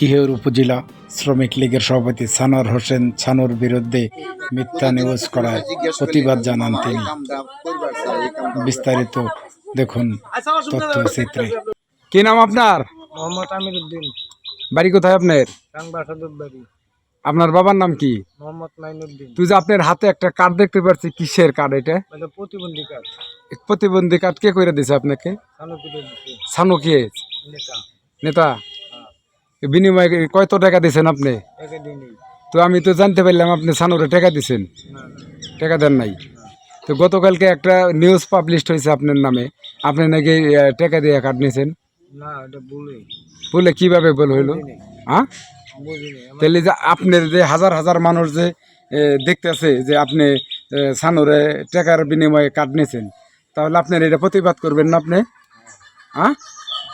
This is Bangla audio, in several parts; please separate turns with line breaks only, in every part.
কিহের উপজেলা শ্রমিক লীগের সভাপতি সানোয়ার হোসেন ছানুর বিরুদ্ধে মিথ্যা নিউজ করায় প্রতিবাদ জানান তিনি। বিস্তারিত দেখুন তথ্যচিত্রে কি নাম আপনার?
মোহাম্মদ আমির উদ্দিন
বাড়ি কোথায় আপনার? আপনার বাবার নাম কি?
মোহাম্মদ মাইনুদ্দিন।
তুই যে আপনার হাতে একটা কার্ড দেখতে পাচ্ছি কিসের কার্ড এটা?
প্রতিবন্ধী কাজ
প্রতিবন্ধী কার্ড কে করে দিছে আপনাকে? সানু কে
নেতা।
নেতা? বিনিময়ে কত টাকা দিছেন আপনি? তো আমি তো জানতে পারলাম আপনি সানুরে টাকা দিছেন। টাকা দেন নাই। তো গতকালকে একটা নিউজ পাবলিশ হয়েছে আপনার নামে। আপনি নাকি টাকা দিয়ে কার্ড নিয়েছেন বলে কীভাবে বল হইল? হ্যাঁ তাহলে যে আপনার যে হাজার হাজার মানুষ যে দেখতেছে যে আপনি সানুরে টাকার বিনিময়ে কার্ড নিয়েছেন তাহলে আপনার এটা প্রতিবাদ করবেন না আপনি? হ্যাঁ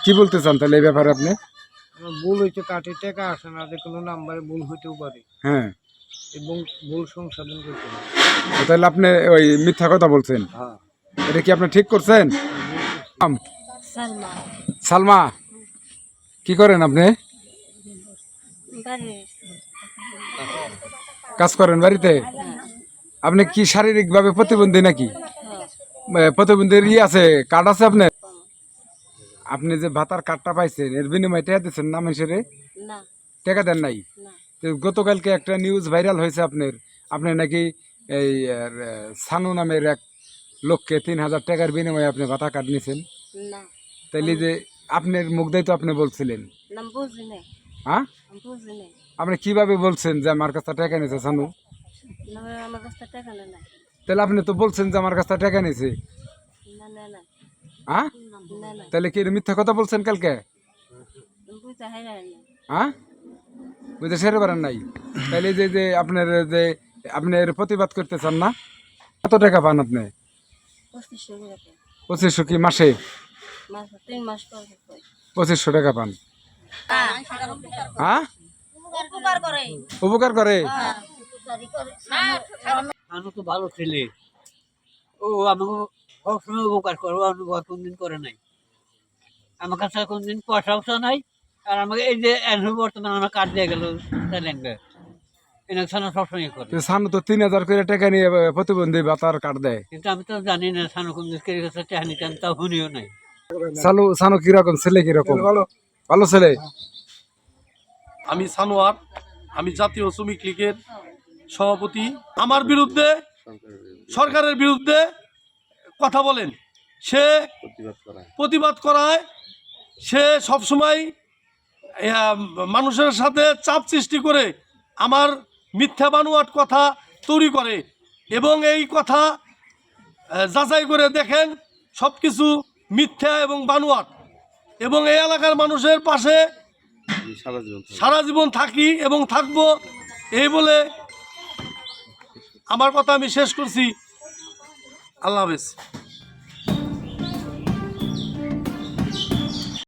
কি বলতে চান তাহলে এই ব্যাপারে আপনি?
ভুল হয়েছে কাঠে টাকা আসে না যে কোনো নাম্বারে ভুল হইতেও পারে।
হ্যাঁ।
এবং ভুল সংশোধন করতে হবে
তাহলে আপনি ওই মিথ্যা কথা বলছেন?
হ্যাঁ।
এটা কি আপনি ঠিক করছেন? আম,
সালমা।
সালমা কি করেন আপনি? কাজ করেন বাড়িতে? আপনি কি শারীরিকভাবে প্রতিবন্ধী নাকি?
হ্যাঁ।
প্রতিবন্ধীর ই আছে কার্ড আছে আপনার? আপনি যে ভাতার কার্ডটা পাইছেন এর বিনিময়ে টাকা দিচ্ছেন না মানুষের
না।
টাকা দেন নাই? তো গতকালকে একটা নিউজ ভাইরাল হয়েছে আপনার। আপনি নাকি এই সানু নামের এক লোককে তিন হাজার টাকার বিনিময়ে আপনি ভাতা কার্ড নিয়েছেন। তাইলে যে আপনার মুখদাই তো আপনি বলছিলেন। হ্যাঁ? আপনি কীভাবে বলছেন যে আমার কাছে টাকা নিয়েছে সানু? তাহলে আপনি তো বলছেন যে আমার কাছে টাকা নিয়েছে
না না না।
হ্যাঁ
না না
তাহলে কি মিথ্যা কথা বলছেন কালকে?
বুঝতে হয়
হ্যাঁ বুঝতে সেরে পারেন নাই। তাহলে যে যে আপনার যে আপনি এর প্রতিবাদ করতে চান না কত টাকা পান আপনি?
পঁচিশশো
কি মাসে?
মাস তিন মাস পর পর
পঁচিশশো টাকা পান। হ্যাঁ
উপকার করে?
উপকার করে
আমি ভালো ছেলে। ও আমাকে সবসময় উপকার করব অনুভব কোনদিন করে নাই। আমার কাছে কোনদিন পয়সা পয়সা নাই আর আমাকে এই যে এখন বর্তমানে আমার কার্ড দিয়ে গেল চ্যালেঞ্জে
তো সানু তো তিন হাজার করে টাকা নিয়ে আহ, প্রতিবন্ধী ভাতার কার্ড দেয়।
কিন্তু আমি তো জানি না সানু কোন শুনিও নাই।
সালু সানু কীরকম ছেলে কীরকম? ভালো। ছেলে?
আমি সানোয়ার আমি জাতীয় শ্রমিক লীগের সভাপতি। আমার বিরুদ্ধে সরকারের বিরুদ্ধে কথা বলেন। সে প্রতিবাদ করায়। সে সবসময় মানুষের সাথে চাপ সৃষ্টি করে আমার মিথ্যা বানুয়াট কথা তৈরি করে এবং এই কথা যাচাই করে দেখেন সব কিছু মিথ্যা এবং বানুয়াট এবং এই এলাকার মানুষের পাশে সারা জীবন থাকি এবং থাকব এই বলে আমার কথা আমি শেষ করছি। আল্লাহ হাফেজ।